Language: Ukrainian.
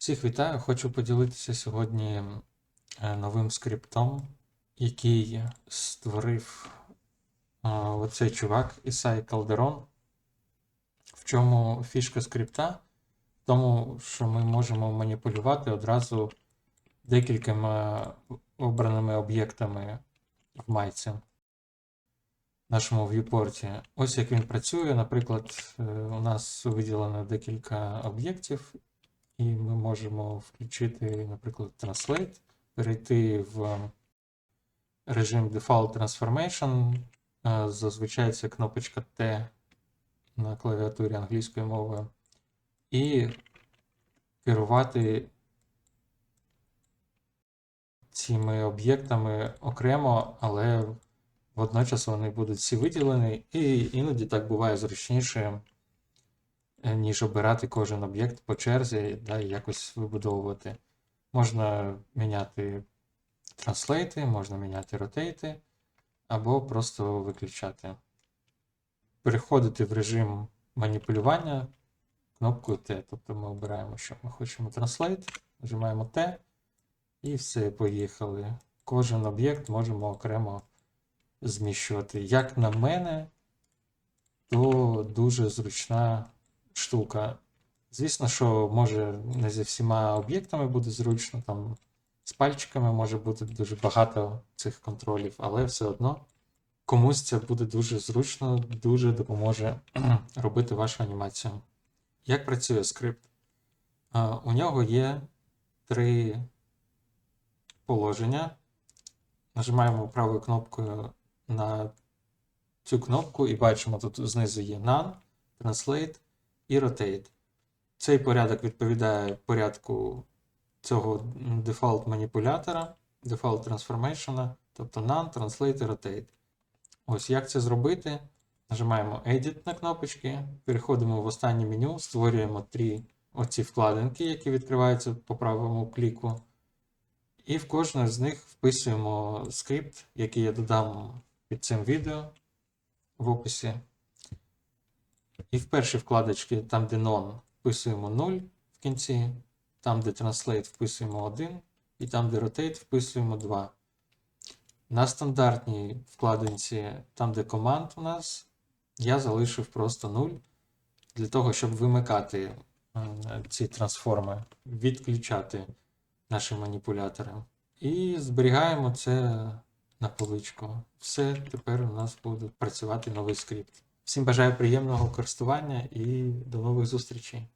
Всіх вітаю! Хочу поділитися сьогодні е, новим скриптом, який створив е, оцей чувак Ісай Калдерон. В чому фішка скрипта? В тому, що ми можемо маніпулювати одразу декількома обраними об'єктами в майці в нашому в'юпорті. Ось як він працює. Наприклад, е, у нас виділено декілька об'єктів, і ми можемо включити, наприклад, Translate, перейти в режим Default Transformation. Е, Зазвичай це кнопочка T на клавіатурі англійською мовою. І керувати цими об'єктами окремо, але водночас вони будуть всі виділені, і іноді так буває зручніше ніж обирати кожен об'єкт по черзі да, і якось вибудовувати. Можна міняти транслейти, можна міняти ротейти, або просто виключати. Переходити в режим маніпулювання кнопкою T. Тобто ми обираємо, що ми хочемо Translate, нажимаємо T, і все, поїхали. Кожен об'єкт можемо окремо зміщувати. Як на мене, то дуже зручна штука. Звісно, що може не зі всіма об'єктами буде зручно, там з пальчиками може бути дуже багато цих контролів, але все одно комусь це буде дуже зручно, дуже допоможе робити вашу анімацію. Як працює скрипт? У нього є три положення. Нажимаємо правою кнопкою на цю кнопку і бачимо, тут знизу є None, Translate і Rotate. Цей порядок відповідає порядку цього дефолт маніпулятора, дефолт трансформейшена, тобто None, Translate і Rotate. Ось як це зробити? Нажимаємо Edit на кнопочки, переходимо в останнє меню, створюємо три оці вкладинки, які відкриваються по правому кліку. І в кожну з них вписуємо скрипт, який я додам під цим відео в описі. І в першій вкладочці, там, де non, вписуємо 0 в кінці, там, де Translate, вписуємо 1, і там, де Rotate, вписуємо 2. На стандартній вкладинці, там, де команд у нас, я залишив просто 0 для того, щоб вимикати ці трансформи, відключати наші маніпулятори. І зберігаємо це на поличку. Все, тепер у нас буде працювати новий скрипт. Всім бажаю приємного користування і до нових зустрічей!